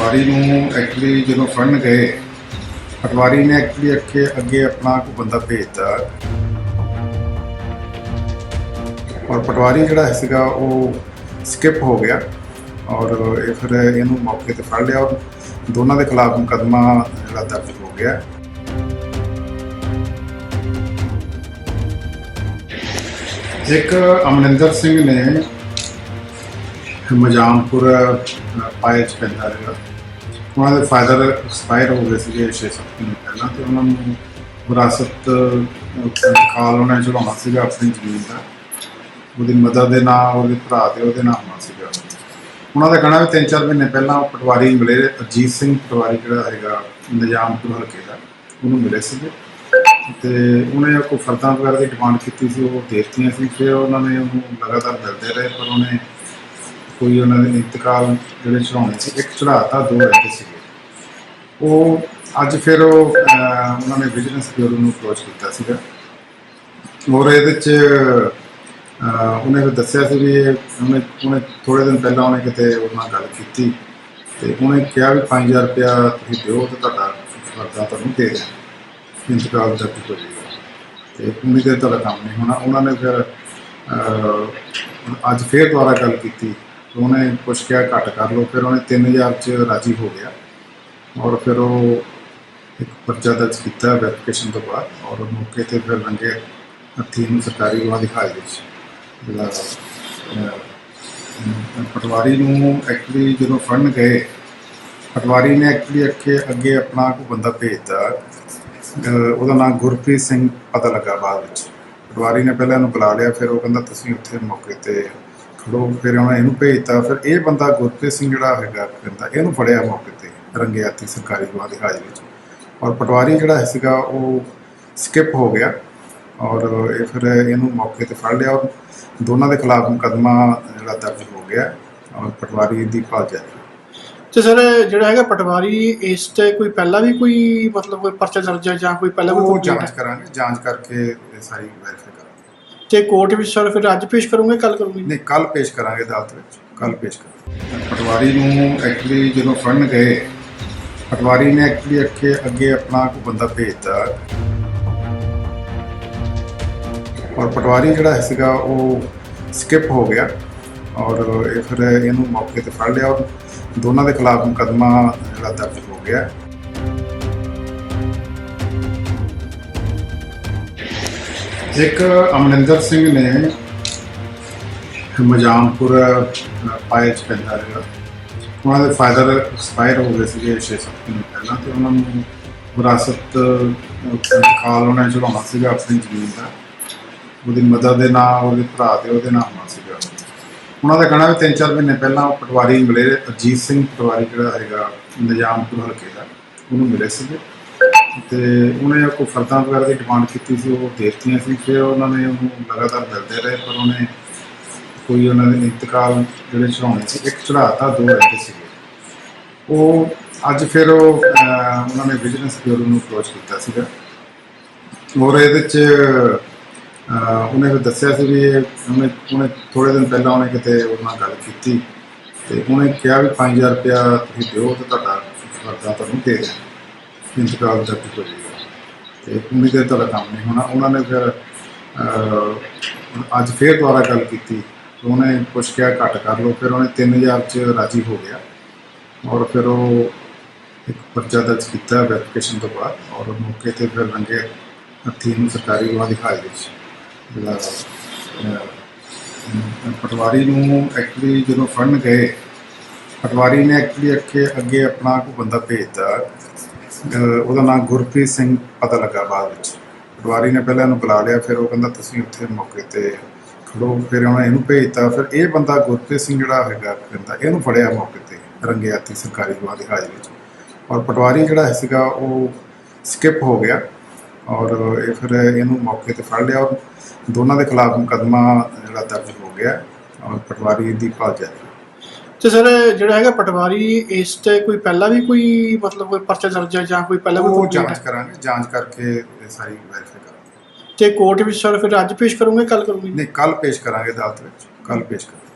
ਪਟਵਾਰੀ ਨੂੰ ਐਕਚੁਅਲੀ ਜਦੋਂ ਫੜਨ ਗਏ, ਪਟਵਾਰੀ ਨੇ ਐਕਚੁਅਲੀ ਅੱਗੇ ਅੱਗੇ ਆਪਣਾ ਕੋਈ ਬੰਦਾ ਭੇਜਤਾ ਔਰ ਪਟਵਾਰੀ ਜਿਹੜਾ ਸੀਗਾ, ਉਹ ਸਕਿਪ ਹੋ ਗਿਆ। ਔਰ ਇਹ ਫਿਰ ਇਹਨੂੰ ਮੌਕੇ ਤੇ ਫੜ ਲਿਆ। ਔਰ ਦੋਨਾਂ ਦੇ ਖਿਲਾਫ ਮੁਕੱਦਮਾ ਜਿਹੜਾ ਦਰਜ ਹੋ ਗਿਆ। ਇੱਕ ਅਮਰਿੰਦਰ ਸਿੰਘ ਨੇ ਮਜਾਮਪੁਰ ਪਾਏ ਚ ਪੈਂਦਾ ਹੈਗਾ ਉਹਨਾਂ ਦੇ ਫਾਦਰ ਐਕਸਪਾਇਰ ਹੋ ਗਏ ਸੀਗੇ 6-7 ਮਹੀਨੇ ਪਹਿਲਾਂ ਤੇ ਉਹਨਾਂ ਨੂੰ ਵਿਰਾਸਤ ਕਾਲ ਉਹਨਾਂ ਨੇ ਚੜਾਉਣਾ ਸੀਗਾ ਆਪਣੀ ਜ਼ਮੀਨ ਦਾ ਉਹਦੀ ਮਦਰ ਦੇ ਨਾਂ ਉਹਦੇ ਭਰਾ ਦੇ ਉਹਦੇ ਨਾਮ ਹੋਣਾ ਸੀਗਾ ਉਹਨਾਂ ਦਾ ਕਹਿਣਾ ਵੀ 3-4 ਮਹੀਨੇ ਪਹਿਲਾਂ ਉਹ ਪਟਵਾਰੀ ਮਿਲੇ ਅਜੀਤ ਸਿੰਘ ਪਟਵਾਰੀ ਜਿਹੜਾ ਹੈਗਾ ਨਿਜ਼ਾਮਪੁਰ ਹਲਕੇ ਦਾ ਉਹਨੂੰ ਮਿਲੇ ਸੀਗੇ ਤੇ ਉਹਨੇ ਕੋਈ ਫਰਦਾਂ ਵਗੈਰਾ ਦੀ ਡਿਮਾਂਡ ਕੀਤੀ ਸੀ ਉਹ ਦੇ ਸੀ ਫਿਰ ਉਹਨਾਂ ਨੇ ਉਹਨੂੰ ਲਗਾਤਾਰ ਮਿਲਦੇ ਰਹੇ ਪਰ ਉਹਨੇ ਕੋਈ ਉਹਨਾਂ ਦੇ ਇੰਤਕਾਲ ਜਿਹੜੇ ਚੜਾਉਣੇ ਸੀ, ਇੱਕ ਚੜਾਤਾ ਦੋ ਰਹਿੰਦੇ ਸੀਗੇ। ਉਹ ਅੱਜ ਫਿਰ ਉਹ ਉਹਨਾਂ ਨੇ ਵਿਜੀਲੈਂਸ ਬਿਊਰੋ ਨੂੰ ਅਪਰੋਚ ਕੀਤਾ ਸੀਗਾ। ਔਰ ਇਹਦੇ ਚ ਉਹਨੇ ਫਿਰ ਦੱਸਿਆ ਸੀ ਵੀ ਉਹਨੇ ਉਹਨੇ ਥੋੜੇ ਦਿਨ ਪਹਿਲਾਂ ਉਹਨੇ ਕਿਤੇ ਉਹਨਾਂ ਨਾਲ ਗੱਲ ਕੀਤੀ ਤੇ ਉਹਨੇ ਕਿਹਾ ਵੀ 5000 ਰੁਪਇਆ ਤੁਸੀਂ ਦਿਓ ਤੇ ਤੁਹਾਡਾ ਫਰਦਾ ਤੁਹਾਨੂੰ ਦੇ ਦਿਆਂ ਇੰਤਕਾਲ ਦਾ ਹੋ ਜਾਏਗਾ। ਤੇ ਉਮੀਦ ਹੈ ਤੁਹਾਡਾ ਕੰਮ ਨਹੀਂ ਹੋਣਾ। ਉਹਨਾਂ ਨੇ ਫਿਰ ਅੱਜ ਫੇਰ ਦੁਬਾਰਾ ਗੱਲ ਕੀਤੀ। ਉਹਨੇ ਕੁਛ ਕਿਹਾ, ਘੱਟ ਕਰ ਲਓ। ਫਿਰ ਉਹਨੇ 3000 ਚ ਰਾਜੀ ਹੋ ਗਿਆ ਔਰ ਫਿਰ ਉਹ ਇੱਕ ਪਰਚਾ ਦਰਜ ਕੀਤਾ ਵੈਰੀਫਿਕੇਸ਼ਨ ਤੋਂ ਬਾਅਦ ਔਰ ਮੌਕੇ ਤੇ ਫਿਰ ਲੰਗੇ ਹੱਥੀਂ ਨੂੰ ਸਰਕਾਰੀ ਗਵਾਹ ਦਿਖਾਈ ਵਿੱਚ। ਜਿਹੜਾ ਪਟਵਾਰੀ ਨੂੰ ਐਕਚੁਅਲੀ ਜਦੋਂ ਫੰਡ ਗਏ, ਪਟਵਾਰੀ ਨੇ ਐਕਚੁਅਲੀ ਅੱਗੇ ਅੱਗੇ ਆਪਣਾ ਕੋਈ ਬੰਦਾ ਭੇਜਤਾ। ਅਹ, ਉਹਦਾ ਨਾਮ ਗੁਰਪ੍ਰੀਤ ਸਿੰਘ ਪਤਾ ਲੱਗਾ ਬਾਅਦ ਵਿੱਚ। ਪਟਵਾਰੀ ਨੇ ਪਹਿਲਾਂ ਇਹਨੂੰ ਬੁਲਾ ਲਿਆ, ਫਿਰ ਉਹ ਕਹਿੰਦਾ, ਤੁਸੀਂ ਉੱਥੇ ਮੌਕੇ ਤੇ ਖੜੋ ਫਿਰ ਉਹਨੇ ਇਹਨੂੰ ਭੇਜਤਾ ਫਿਰ ਇਹ ਬੰਦਾ ਗੁਰਪ੍ਰੀਤ ਸਿੰਘ ਜਿਹੜਾ ਹੈਗਾ ਕਹਿੰਦਾ ਇਹਨੂੰ ਫੜਿਆ ਮੌਕੇ ਤੇ ਰੰਗੇ ਹੱਥੀਂ ਸਰਕਾਰੀ ਗਵਾਹ ਦੀ ਹਾਜ਼ਰੀ ਵਿੱਚ। ਔਰ ਪਟਵਾਰੀ ਜਿਹੜਾ ਸੀਗਾ ਉਹ ਸਕਿਪ ਹੋ ਗਿਆ ਔਰ ਇਹ ਫਿਰ ਇਹਨੂੰ ਮੌਕੇ ਤੇ ਫੜ ਲਿਆ ਔਰ ਦੋਨਾਂ ਦੇ ਖਿਲਾਫ ਮੁਕੱਦਮਾ ਜਿਹੜਾ ਦਰਜ ਹੋ ਗਿਆ ਔਰ ਪਟਵਾਰੀ ਦੀ ਭਾਲ ਜਾਰੀ ਤੇ ਸਰ ਜਿਹੜਾ ਹੈਗਾ ਪਟਵਾਰੀ ਇਸ ਤੇ ਕੋਈ ਪਹਿਲਾਂ ਵੀ ਕੋਈ ਮਤਲਬ ਕੋਈ ਪਰਚਾ ਦਰਜ ਜਾਂ ਕੋਈ ਪਹਿਲਾਂ ਕੋਈ ਜਾਂਚ ਕਰਾਂਗੇ ਜਾਂਚ ਕਰਕੇ ਸਾਰੀ ਵੈਰੀਫਾਈ ਕਰਾਂਗੇ। ਤੇ ਕੋਰਟ ਵਿੱਚ ਸਰ, ਫਿਰ ਅੱਜ ਪੇਸ਼ ਕਰੋਗੇ ਕੱਲ ਕਰੋਗੇ? ਨਹੀਂ ਕੱਲ ਪੇਸ਼ ਕਰਾਂਗੇ ਅਦਾਲਤ ਵਿੱਚ ਕੱਲ ਪੇਸ਼ ਕਰਾਂਗੇ। ਪਟਵਾਰੀ ਨੂੰ ਐਕਚੁਅਲੀ ਜਦੋਂ ਫੜਨ ਗਏ, ਪਟਵਾਰੀ ਨੇ ਐਕਚੁਅਲੀ ਅੱਗੇ ਅੱਗੇ ਆਪਣਾ ਕੋਈ ਬੰਦਾ ਭੇਜਤਾ ਔਰ ਪਟਵਾਰੀ ਜਿਹੜਾ ਸੀਗਾ, ਉਹ ਸਕਿਪ ਹੋ ਗਿਆ। ਔਰ ਇਹ ਫਿਰ ਇਹਨੂੰ ਮੌਕੇ ਤੇ ਫੜ ਲਿਆ। ਔਰ ਦੋਨਾਂ ਦੇ ਖਿਲਾਫ ਮੁਕੱਦਮਾ ਜਿਹੜਾ ਦਰਜ ਹੋ ਗਿਆ। ਇੱਕ ਅਮਰਿੰਦਰ ਸਿੰਘ ਨੇ ਮਜਾਮਪੁਰ ਪਾਏ ਚ ਪੈਂਦਾ ਹੈਗਾ ਉਹਨਾਂ ਦੇ ਫਾਦਰ ਐਕਸਪਾਇਰ ਹੋ ਗਏ ਸੀਗੇ 6-7 ਮਹੀਨੇ ਪਹਿਲਾਂ ਤੇ ਉਹਨਾਂ ਨੂੰ ਵਿਰਾਸਤ ਕਾਲ ਉਹਨਾਂ ਨੇ ਚੜਾਉਣਾ ਸੀਗਾ ਆਪਣੀ ਜ਼ਮੀਨ ਦਾ। ਉਹਦੀ ਮਦਰ ਦੇ ਨਾਂ, ਉਹਦੇ ਭਰਾ ਦੇ ਉਹਦੇ ਨਾਮ ਹੋਣਾ ਸੀਗਾ। ਉਹਨਾਂ ਦਾ ਕਹਿਣਾ ਵੀ 3-4 ਮਹੀਨੇ ਪਹਿਲਾਂ ਉਹ ਪਟਵਾਰੀ ਮਿਲੇ, ਅਜੀਤ ਸਿੰਘ ਪਟਵਾਰੀ ਜਿਹੜਾ ਹੈਗਾ ਨਿਜ਼ਾਮਪੁਰ ਹਲਕੇ ਦਾ, ਉਹਨੂੰ ਮਿਲੇ ਸੀਗੇ। ਤੇ ਉਹਨੇ ਕੋਈ ਫਰਦਾਂ ਵਗੈਰਾ ਦੀ ਡਿਮਾਂਡ ਕੀਤੀ ਸੀ, ਉਹ ਦੇ ਦਿੱਤੀਆਂ ਸੀ, ਫਿਰ ਉਹਨਾਂ ਨੇ ਉਹਨੂੰ ਲਗਾਤਾਰ ਮਿਲਦੇ ਰਹੇ, ਪਰ ਉਹਨੇ ਕੋਈ ਉਹਨਾਂ ਦੇ ਇੰਤਕਾਲ ਜਿਹੜੇ ਚੜਾਉਣੇ ਸੀ, ਇੱਕ ਚੜਾਤਾ ਦੋ ਰਹਿੰਦੇ ਸੀਗੇ। ਉਹ ਅੱਜ ਫਿਰ ਉਹ ਉਹਨਾਂ ਨੇ ਵਿਜੀਲੈਂਸ ਬਿਊਰੋ ਨੂੰ ਅਪਰੋਚ ਕੀਤਾ ਸੀਗਾ। ਔਰ ਇਹਦੇ ਚ ਉਹਨੇ ਦੱਸਿਆ ਸੀ ਵੀ ਇਹ ਉਹਨੇ ਉਹਨੇ ਥੋੜੇ ਦਿਨ ਪਹਿਲਾਂ ਉਹਨੇ ਕਿਤੇ ਉਹਨਾਂ ਨਾਲ ਗੱਲ ਕੀਤੀ ਤੇ ਉਹਨੇ ਕਿਹਾ ਵੀ 5000 ਰੁਪਇਆ ਤੁਸੀਂ ਦਿਓ ਤੇ ਤੁਹਾਡਾ ਫਰਦਾ ਤੁਹਾਨੂੰ ਦੇ ਦਿਆਂਗੇ। ਇੰਤਕਾਲ ਦਾ ਹੋ। ਜਾਏਗਾ ਤੇ ਉਮੀਦ ਹੈ ਤੁਹਾਡਾ ਕੰਮ ਨਹੀਂ ਹੋਣਾ। ਉਹਨਾਂ ਨੇ ਫਿਰ ਅੱਜ ਫੇਰ ਦੁਬਾਰਾ ਗੱਲ ਕੀਤੀ। ਉਹਨੇ ਕੁਛ ਕਿਹਾ, ਘੱਟ ਕਰ ਲਓ। ਫਿਰ ਉਹਨੇ 3000 ਚ ਰਾਜੀ ਹੋ ਗਿਆ। ਔਰ ਫਿਰ ਉਹ ਇੱਕ ਪਰਚਾ ਦਰਜ ਕੀਤਾ ਵੈਰੀਫਿਕੇਸ਼ਨ ਤੋਂ ਬਾਅਦ। ਔਰ ਮੌਕੇ ਤੇ ਫਿਰ ਲੰਗੇ ਹੱਥੀਂ ਨੂੰ ਸਰਕਾਰੀ ਗਵਾਹ ਦਿਖਾਈ ਵਿੱਚ ਪਟਵਾਰੀ ਨੂੰ ਐਕਚੁਅਲੀ ਜਦੋਂ ਫੰਡ ਗਏ, ਪਟਵਾਰੀ ਨੇ ਐਕਚੁਅਲੀ ਅੱਗੇ ਅੱਗੇ ਆਪਣਾ ਕੋਈ ਬੰਦਾ ਭੇਜਤਾ। ਅਹ ਉਹਦਾ ਨਾਮ ਗੁਰਪ੍ਰੀਤ ਸਿੰਘ ਪਤਾ ਲੱਗਾ ਬਾਅਦ ਵਿੱਚ। ਪਟਵਾਰੀ ਨੇ ਪਹਿਲਾਂ ਇਹਨੂੰ ਬੁਲਾ ਲਿਆ, ਫਿਰ ਉਹ ਕਹਿੰਦਾ, ਤੁਸੀਂ ਉੱਥੇ ਮੌਕੇ ਤੇ ਖੜੋ। ਫਿਰ ਉਹਨੇ ਇਹਨੂੰ ਭੇਜਤਾ। ਫਿਰ ਇਹ ਬੰਦਾ ਗੁਰਪ੍ਰੀਤ ਸਿੰਘ ਜਿਹੜਾ ਹੈਗਾ, ਕਹਿੰਦਾ, ਇਹਨੂੰ ਫੜਿਆ ਮੌਕੇ ਤੇ, ਰੰਗੇ ਹੱਥੀਂ ਸਰਕਾਰੀ ਗਵਾਹ ਦੀ ਹਾਜ਼ਰੀ ਵਿੱਚ। ਔਰ ਪਟਵਾਰੀ ਜਿਹੜਾ ਸੀਗਾ, ਉਹ ਸਕਿਪ ਹੋ ਗਿਆ ਔਰ ਇਹ ਫਿਰ ਇਹਨੂੰ ਮੌਕੇ ਤੇ ਫੜ ਲਿਆ। ਔਰ ਦੋਨਾਂ ਦੇ ਖਿਲਾਫ ਮੁਕੱਦਮਾ ਜਿਹੜਾ ਦਰਜ ਹੋ ਗਿਆ ਔਰ ਪਟਵਾਰੀ ਦੀ ਭਾਲ ਜਾਰੀ। ਤੇ ਸਰ ਜਿਹੜਾ ਹੈਗਾ ਪਟਵਾਰੀ ਇਸ ਤੇ ਕੋਈ ਪਹਿਲਾਂ ਵੀ ਕੋਈ ਮਤਲਬ ਕੋਈ ਪਰਚਾ ਦਰਜ ਹੈ ਜਾਂ ਕੋਈ ਪਹਿਲਾਂ ਉਹ ਕੋਈ ਜਾਂਚ ਕਰਾਂਗੇ ਜਾਂਚ ਕਰਕੇ ਇਹ ਸਾਰੀ ਵੈਰੀਫਾਈ ਕਰਾਂਗੇ। ਤੇ ਕੋਰਟ ਵਿੱਚ ਸਰ ਫਿਰ ਅੱਜ ਪੇਸ਼ ਕਰੋਗੇ ਕੱਲ ਕਰੋਗੇ? ਨਹੀਂ ਕੱਲ ਪੇਸ਼ ਕਰਾਂਗੇ ਅਦਾਲਤ ਵਿੱਚ ਕੱਲ ਪੇਸ਼ ਕਰਾਂਗੇ।